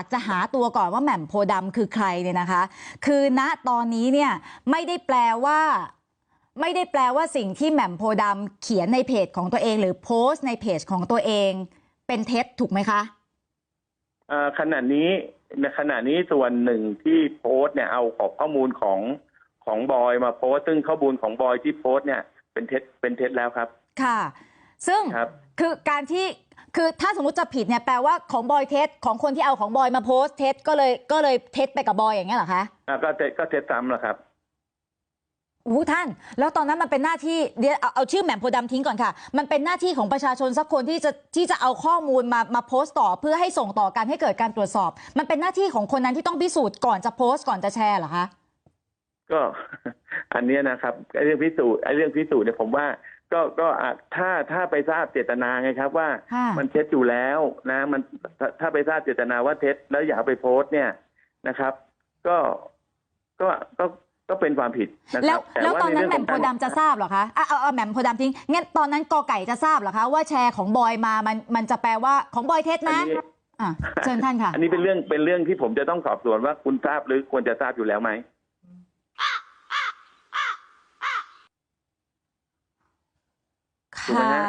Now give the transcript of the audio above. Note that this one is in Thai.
ากจะหาตัวก่อนว่าแหม่มโพธิ์ดำคือใครเนี่ยนะคะคือณตอนนี้เนี่ยไม่ได้แปลว่าไม่ได้แปลว่าสิ่งที่แหม่มโพธิ์ดำเขียนในเพจของตัวเองหรือโพสต์ในเพจของตัวเองเป็นเท็จถูกไหมคะเอ่อขณะนี้ในขณะนี้ส่วนหนึ่งที่โพสต์เนี่ยเอาของข้อมูลของของบอยมาโพสต์ซึ่งข้อมูลของบอยที่โพสต์เนี่ยเป็นเท็จเป็นเท็จแล้วครับค่ะ ซึ่งครับคือการที่คือถ้าสมมติจะผิดเนี่ยแปลว่าของบอยเท็จของคนที่เอาของบอยมาโพสต์เท็จก็เลยก็เลยเท็จไปกับบอยอย่างเงี้ยเหรอคะอ่าก็เท็จก็เท็จซ้ำแหละครับอู้ท่าน แล้วตอนนั้นมันเป็นหน้าที่เดี๋ยวเอาเอาชื่อแหม่มโพธิ์ดำทิ้งก่อนค่ะ มันเป็นหน้าที่ของประชาชนสักคนที่จะที่จะเอาข้อมูลมามาโพสต์ต่อเพื่อให้ส่งต่อกันให้เกิดการตรวจสอบ มันเป็นหน้าที่ของคนนั้นที่ต้องพิสูจน์ก่อนจะโพสต์ก่อนจะแชร์เหรอคะก็อันเนี้ยนะครับไอ้เรื่องพิสูจน์ไอ้เรื่องพิสูจน์เนี่ยผมว่า ก็ก็อาจถ้าถ้าไปทราบเจตนาไงครับว่าค่ะมันเท็จอยู่แล้วนะมันถ้าถ้าไปทราบเจตนาว่าเท็จแล้วอยากเอาไปโพสต์เนี่ยนะครับ ก็ก็ก็ก็เป็นความผิดนะคแล้รัวบต่แล้วตอนนั้นใเรื่แหม่มโพธิ์ดำจะทราบเหรอคะอะเอาเอาแหม่มโพธิ์ดำทิ้งงั้นตอนนั้นกอไก่จะทราบเหรอคะว่าแชร์ของบอยมามันมันจะแปลว่าของบอยเท็จอันนะนี้อะเชิญท่านค่ะ อันนี้เป็นเรื่องเป็นเรื่องที่ผมจะต้องสอบสวนว่าคุณทราบหรือควรจะทราบอยู่แล้วไหม ถูกไหมค่ะฮะ